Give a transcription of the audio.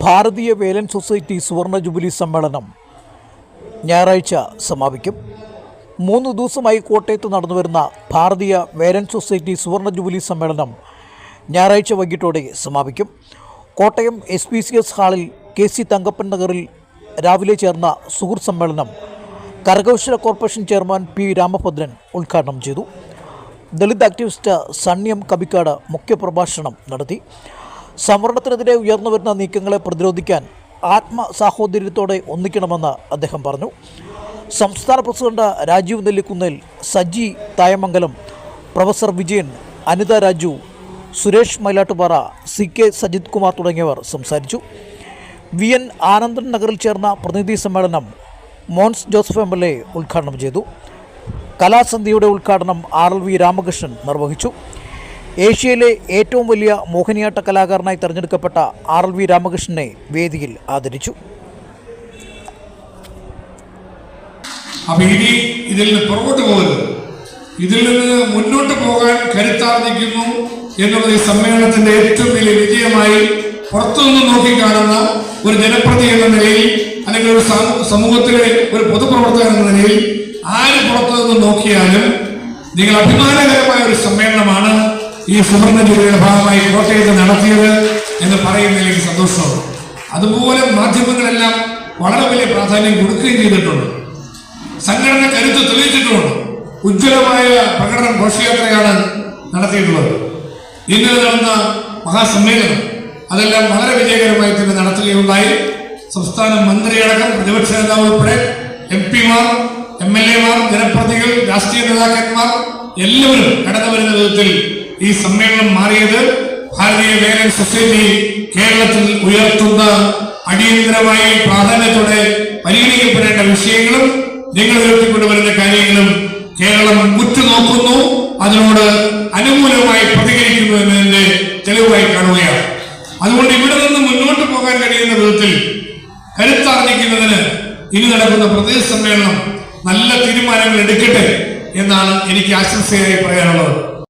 ഭാരതീയ വേലൻ society സുവർണ jubilee സമ്മേളനം ഞായറാഴ്ച സമാപിക്കും. മൂന്ന് ദിവസമായി കോട്ടയത്ത് നടന്നുവരുന്ന ഭാരതീയ വേലൻ സൊസൈറ്റി സുവർണ ജൂബിലി സമ്മേളനം ഞായറാഴ്ച വൈകിട്ടോടെ സമാപിക്കും. Kottayam S P C S ഹാളിൽ കെ സി തങ്കപ്പൻ നഗറിൽ രാവിലെ ചേർന്ന സുഹൃത്ത് സമ്മേളനം കരകൗശല കോർപ്പറേഷൻ ചെയർമാൻ പി രാമഭദ്രൻ ഉദ്ഘാടനം ചെയ്തു. ദളിത് ആക്ടിവിസ്റ്റ് സണ്യം കബിക്കാട് മുഖ്യപ്രഭാഷണം നടത്തി. സംവരണത്തിനെതിരെ ഉയർന്നു വരുന്ന നീക്കങ്ങളെ പ്രതിരോധിക്കാൻ ആത്മ ആത്മസാഹോദര്യത്തോടെ ഒന്നിക്കണമെന്ന് അദ്ദേഹം പറഞ്ഞു. സംസ്ഥാന president Rajeev Nellikkunnel Saji Thayamangalam professor Vijayan Anitha Raju Suresh Mylattupara C K Sajith Kumar തുടങ്ങിയവർ സംസാരിച്ചു. വി എൻ ആനന്ദൻ നഗറിൽ ചേർന്ന പ്രതിനിധി സമ്മേളനം Mons Joseph M L A ഉദ്ഘാടനം ചെയ്തു. കലാസന്ധ്യയുടെ ഉദ്ഘാടനം ആർ എൽ വി രാമകൃഷ്ണൻ നിർവഹിച്ചു. ഏഷ്യയിലെ ഏറ്റവും വലിയ മോഹിനിയാട്ട കലാകാരനായി തെരഞ്ഞെടുക്കപ്പെട്ട ആർ എൽ വി രാമകൃഷ്ണനെ വേദിയിൽ ആദരിച്ചു. അപ്പൊ ഇനി ഇതിൽ നിന്ന് പുറകോട്ട് ഇതിൽ നിന്ന് മുന്നോട്ട് പോകാൻ കരുത്താർജിക്കുന്നു എന്നുള്ളത് ഈ സമ്മേളനത്തിന്റെ ഏറ്റവും വലിയ വിജയമായി പുറത്തുനിന്ന് നോക്കിക്കാണുന്ന ഒരു ജനപ്രതി എന്ന നിലയിൽ അല്ലെങ്കിൽ ഒരു സമൂഹത്തിലെ ഒരു പൊതുപ്രവർത്തകൻ എന്ന നിലയിൽ ആര് പുറത്തുനിന്ന് നോക്കിയാലും നിങ്ങൾ അഭിമാനകരമായ ഒരു ഈ സുവർണ ജൂബിലിയുടെ ഭാഗമായി കോട്ടയത്ത് നടത്തിയത് എന്ന് പറയുന്നതിൽ എനിക്ക് സന്തോഷമാണ് അതുപോലെ മാധ്യമങ്ങളെല്ലാം വളരെ വലിയ പ്രാധാന്യം കൊടുക്കുകയും ചെയ്തിട്ടുണ്ട്. സംഘടന കരുത്ത് തെളിയിച്ചിട്ടുമുണ്ട് ഉജ്ജ്വലമായ പ്രകടനം ഘോഷയാത്രയാണ് നടത്തിയിട്ടുള്ളത്. ഇന്നലെ നടന്ന മഹാസമ്മേളനം അതെല്ലാം വളരെ വിജയകരമായി തന്നെ നടത്തുകയുണ്ടായി. സംസ്ഥാന മന്ത്രിയടക്കം പ്രതിപക്ഷ നേതാവ് ഉൾപ്പെടെ എം പിമാർ എം എൽ എമാർ ജനപ്രതിനിധികൾ രാഷ്ട്രീയ നേതാക്കന്മാർ എല്ലാവരും കടന്നു വരുന്ന വിധത്തിൽ ഈ സമ്മേളനം മാറിയത് ഭാരതീയ വേലൻ സൊസൈറ്റി കേരളത്തിൽ ഉയർത്തുന്ന അടിയന്തരമായി പ്രാധാന്യത്തോടെ പരിഗണിക്കപ്പെടേണ്ട വിഷയങ്ങളും നിങ്ങൾ ഉയർത്തിക്കൊണ്ടുവരുന്ന കാര്യങ്ങളും കേരളം ഉറ്റുനോക്കുന്നു. അതിനോട് അനുകൂലമായി പ്രതികരിക്കുന്നു എന്നതിന്റെ തെളിവായി കാണുകയാണ്. അതുകൊണ്ട് ഇവിടെ നിന്ന് മുന്നോട്ട് പോകാൻ കഴിയുന്ന വിധത്തിൽ കരുത്താർജിക്കുന്നതിന് ഇനി നടക്കുന്ന പ്രദേശ സമ്മേളനം നല്ല തീരുമാനങ്ങൾ എടുക്കട്ടെ എന്നാണ് എനിക്ക് ആശംസയായി പറയാനുള്ളത്.